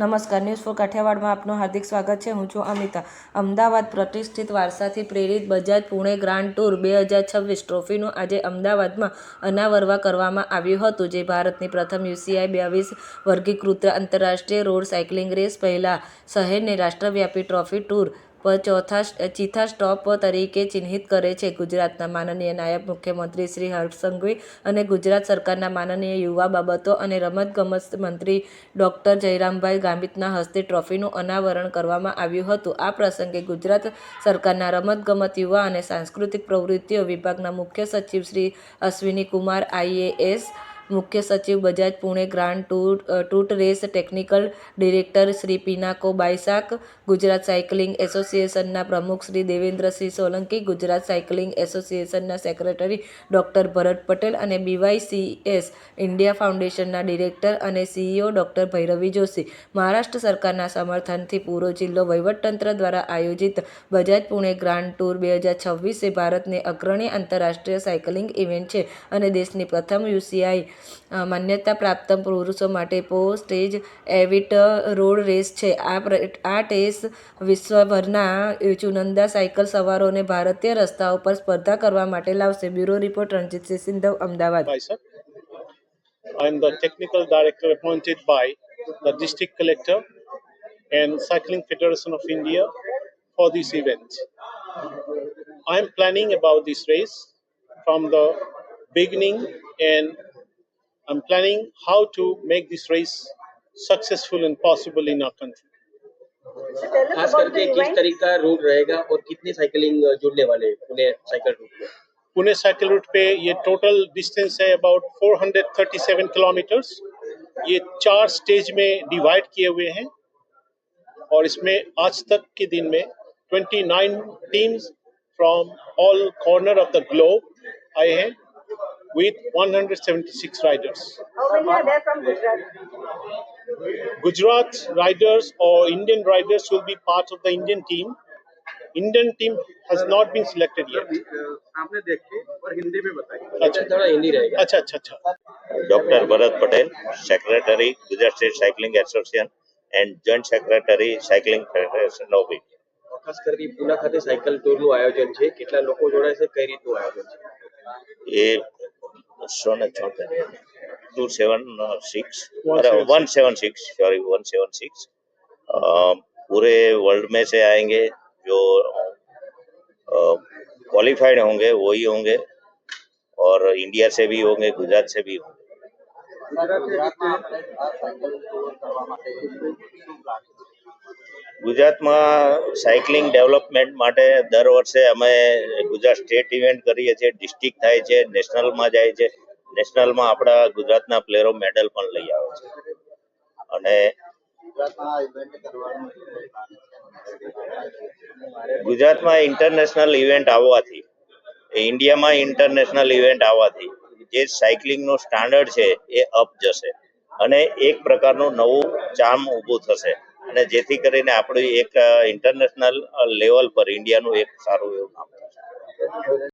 નમસ્કાર news for કાઠિયાવાડમાં આપનું હાર્દિક સ્વાગત છે. હું છું અમિતા. અમદાવાદ પ્રતિષ્ઠિત વારસાથી પ્રેરિત બજાજ પુણે ગ્રાન્ડ ટૂર બે હજાર છવ્વીસ ટ્રોફીનું આજે અમદાવાદમાં અનાવરવા કરવામાં આવ્યું હતું, જે ભારતની પ્રથમ યુસીઆઈ બાવીસ વર્ગીકૃત આંતરરાષ્ટ્રીય રોડ સાયકલિંગ રેસ પહેલાં શહેરની રાષ્ટ્રવ્યાપી ટ્રોફી ટૂર પર ચોથા ચીથા સ્ટોપ તરીકે ચિહ્નિત કરે છે. ગુજરાતના માનનીય નાયબ મુખ્યમંત્રી શ્રી હર્ષ સંઘવી અને ગુજરાત સરકારના માનનીય યુવા બાબતો અને રમતગમત મંત્રી ડૉક્ટર જયરામભાઈ ગામિતના હસ્તે ટ્રોફીનું અનાવરણ કરવામાં આવ્યું હતું. આ પ્રસંગે ગુજરાત સરકારના રમતગમત યુવા અને સાંસ્કૃતિક પ્રવૃત્તિઓ વિભાગના મુખ્ય સચિવ શ્રી અશ્વિની કુમાર આઈએએસ મુખ્ય સચિવ Bajaj Pune grand tour ટૂટ race technical director Shri Pinaki Basak, Gujarat cycling એસોસિએશનના પ્રમુખ શ્રી દેવેન્દ્રસિંહ સોલંકી, ગુજરાત સાયકલિંગ એસોસિએશનના સેક્રેટરી ડૉક્ટર ભરત પટેલ અને બીવાયસીએસ ઇન્ડિયા ફાઉન્ડેશનના ડિરેક્ટર અને સીઈઓ ડૉક્ટર ભૈરવી જોશી. મહારાષ્ટ્ર સરકારના સમર્થનથી પૂરો જિલ્લો વહીવટતંત્ર દ્વારા આયોજિત બજાજ પુણે ગ્રાન્ડ ટૂર બે હજાર છવ્વીસ એ ભારતની અગ્રણી આંતરરાષ્ટ્રીય સાયકલિંગ ઇવેન્ટ છે અને દેશની પ્રથમ યુસીઆઈ માન્યતા પ્રાપ્ત પુરુષો માટે પોસ્ટ એજ એવિટ રોડ રેસ છે આ આ ટેસ વિશ્વભરના ચુનંદા સાયકલ સવારોને ભારતીય રસ્તાઓ પર સ્પર્ધા કરવા માટે લાવશે bureau report Ranjitsinh Sindhav Ahmedabad. I am the technical director appointed by the district collector and Cycling Federation of India for this event. I am planning about this race from the beginning and I'm planning how to make this race successful and possible in our country. खास करके किस तरह का root रहेगा और कितनी cycling जुड़ने वाले हैं पुणे साइकिल रूट में? पुणे साइकिल रूट पे ये टोटल डिस्टेंस है अबाउट 437 किलोमीटर्स ये चार स्टेज में डिवाइड किए हुए हैं और इसमें आज तक के दिन में 29 teams from all corner of the globe आए हैं। with 176 riders. How many are there from Gujarat? Gujarat riders or Indian riders will be part of the Indian team. Indian team has not been selected yet. आपने देखे और हिंदी में बताइए अच्छा। अच्छा थोड़ा हिंदी रहेगा अच्छा अच्छा अच्छा doctor Bharat Patel secretary Gujarat state cycling association and joint secretary cycling federation of India ખાસ કરીને પુના ખાતે સાયકલ ટૂર નું આયોજન છે કેટલા લોકો જોડાય છે કઈ રીતનું આયોજન છે એ Sonathan, 276, one seven six sorry one seven six पूरे वर्ल्ड में से आएँगे जो क्वालिफाइड होंगे वही होंगे और इंडिया से भी होंगे गुजरात से भी होंगे ગુજરાતમાં સાયકલિંગ ડેવલપમેન્ટ માટે દર વર્ષે અમે ગુજરાત સ્ટેટ ઇવેન્ટ કરીએ છીએ, ડિસ્ટ્રિક્ટ થાય છે, નેશનલમાં જાય છે. નેશનલમાં આપણા ગુજરાતના પ્લેયરો મેડલ પણ લઈ આવે છે. અને ગુજરાતમાં ઇન્ટરનેશનલ ઇવેન્ટ આવવાથી ઇન્ડિયામાં ઇન્ટરનેશનલ ઇવેન્ટ આવવાથી, જે સાયકલિંગનો સ્ટાન્ડર્ડ છે, એ અપ જશે. અને એક પ્રકારનું નવું ચામ ઊભું થશે. અને જેથી કરીને આપણું એક ઇન્ટરનેશનલ લેવલ પર ઇન્ડિયાનું એક સારું એવું નામ